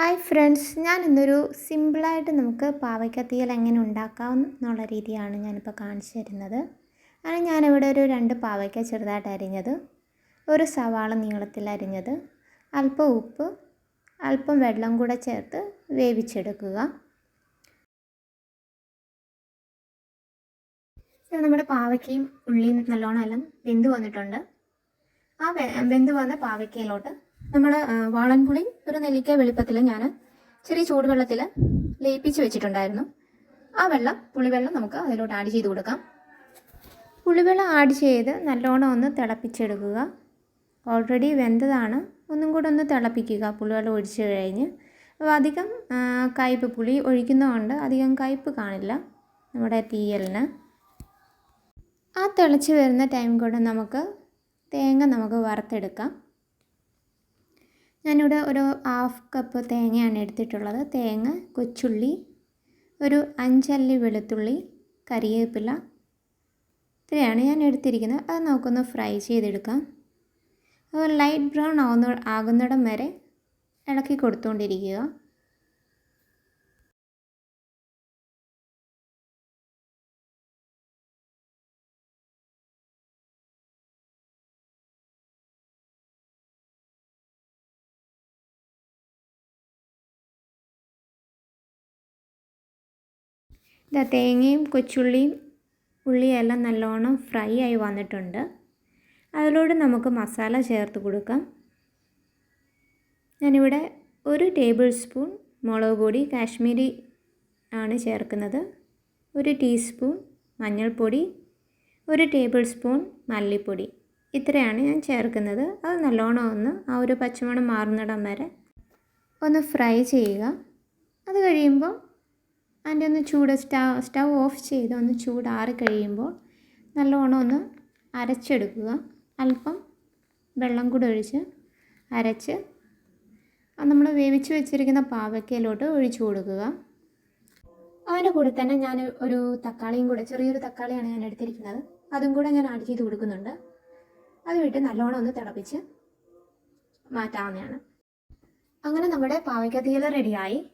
Hi friends ഞാൻ ഇന്നൊരു സിമ്പിളായിട്ട് നമുക്ക് പാവയ്ക്ക എങ്ങനെ ഉണ്ടാക്കാം എന്നുള്ള രീതിയാണ് ഞാനിപ്പോൾ കാണിച്ചു തരുന്നത്. അങ്ങനെ ഞാനിവിടെ ഒരു രണ്ട് പാവയ്ക്ക ചെറുതായിട്ട് അരിഞ്ഞത് ഒരു സവാള നീളത്തിൽ അരിഞ്ഞത് അല്പം ഉപ്പ് അല്പം വെള്ളം കൂടെ ചേർത്ത് വേവിച്ചെടുക്കുക. നമ്മുടെ പാവയ്ക്കയും ഉള്ളിയും നല്ലോണം എല്ലാം വെന്ത് വന്നിട്ടുണ്ട്. ആ വെന്ത് വന്ന പാവയ്ക്കയിലോട്ട് നമ്മൾ വാളൻപുളി ഒരു നെല്ലിക്ക വെളുപ്പത്തിൽ ഞാൻ ചെറിയ ചൂടുവെള്ളത്തിൽ ലയിപ്പിച്ച് വെച്ചിട്ടുണ്ടായിരുന്നു. ആ വെള്ളം പുളിവെള്ളം നമുക്ക് അതിലോട്ട് ആഡ് ചെയ്ത് കൊടുക്കാം. പുളിവെള്ളം ആഡ് ചെയ്ത് നല്ലോണം ഒന്ന് തിളപ്പിച്ചെടുക്കുക. ഓൾറെഡി വെന്തതാണ്. ഒന്നും കൂടെ ഒന്ന് തിളപ്പിക്കുക. പുളിവെള്ളം ഒഴിച്ച് കഴിഞ്ഞ്. അപ്പോൾ അധികം കയ്പ് പുളി ഒഴിക്കുന്നതുകൊണ്ട് അധികം കയ്പ് കാണില്ല നമ്മുടെ തീയലിന്. ആ തിളച്ച് വരുന്ന ടൈം കൊണ്ട് നമുക്ക് തേങ്ങ നമുക്ക് വറുത്തെടുക്കാം. ഞാനിവിടെ ഒരു ഹാഫ് കപ്പ് തേങ്ങയാണ് എടുത്തിട്ടുള്ളത്. തേങ്ങ കൊച്ചുള്ളി ഒരു അഞ്ചല്ലി വെളുത്തുള്ളി കറിവേപ്പില ഇത്രയാണ് ഞാൻ എടുത്തിരിക്കുന്നത്. അത് നമുക്കൊന്ന് ഫ്രൈ ചെയ്തെടുക്കാം. അത് ലൈറ്റ് ബ്രൗൺ ആവുന്ന ആകുന്നിടം വരെ ഇളക്കി കൊടുത്തുകൊണ്ടിരിക്കുക. ഇതാ തേങ്ങയും കൊച്ചുള്ളിയും ഉള്ളിയും എല്ലാം നല്ലോണം ഫ്രൈ ആയി വന്നിട്ടുണ്ട്. അതിലൂടെ നമുക്ക് മസാല ചേർത്ത് കൊടുക്കാം. ഞാനിവിടെ ഒരു ടേബിൾ സ്പൂൺ മുളക് പൊടി കാശ്മീരി ആണ് ചേർക്കുന്നത്. ഒരു ടീസ്പൂൺ മഞ്ഞൾപ്പൊടി ഒരു ടേബിൾ സ്പൂൺ മല്ലിപ്പൊടി. ഇത്രയാണ് ഞാൻ ചേർക്കുന്നത്. അത് നല്ലോണം ഒന്ന് ആ ഒരു പച്ചമണം മാറുന്നിടം വരെ ഒന്ന് ഫ്രൈ ചെയ്യുക. അത് കഴിയുമ്പോൾ അതിന്റെ ഒന്ന് ചൂട് സ്റ്റവ് സ്റ്റവ് ഓഫ് ചെയ്ത് ഒന്ന് ചൂടാറി കഴിയുമ്പോൾ നല്ലോണം ഒന്ന് അരച്ചെടുക്കുക. അല്പം വെള്ളം കൂടെ ഒഴിച്ച് അരച്ച് നമ്മൾ വേവിച്ച് വെച്ചിരിക്കുന്ന പാവയ്ക്കയിലോട്ട് ഒഴിച്ചു കൊടുക്കുക. അതിന്റെ കൂടെ തന്നെ ഞാൻ ഒരു തക്കാളിയും കൂടെ ചെറിയൊരു തക്കാളിയാണ് ഞാൻ എടുത്തിരിക്കുന്നത്. അതും കൂടെ ഞാൻ ആഡ് ചെയ്ത് കൊടുക്കുന്നുണ്ട്. അത് വിട്ട് നല്ലോണം ഒന്ന് തിളപ്പിച്ച് മാറ്റാവുന്നതാണ്. അങ്ങനെ നമ്മുടെ പാവയ്ക്ക തീയൽ റെഡിയായി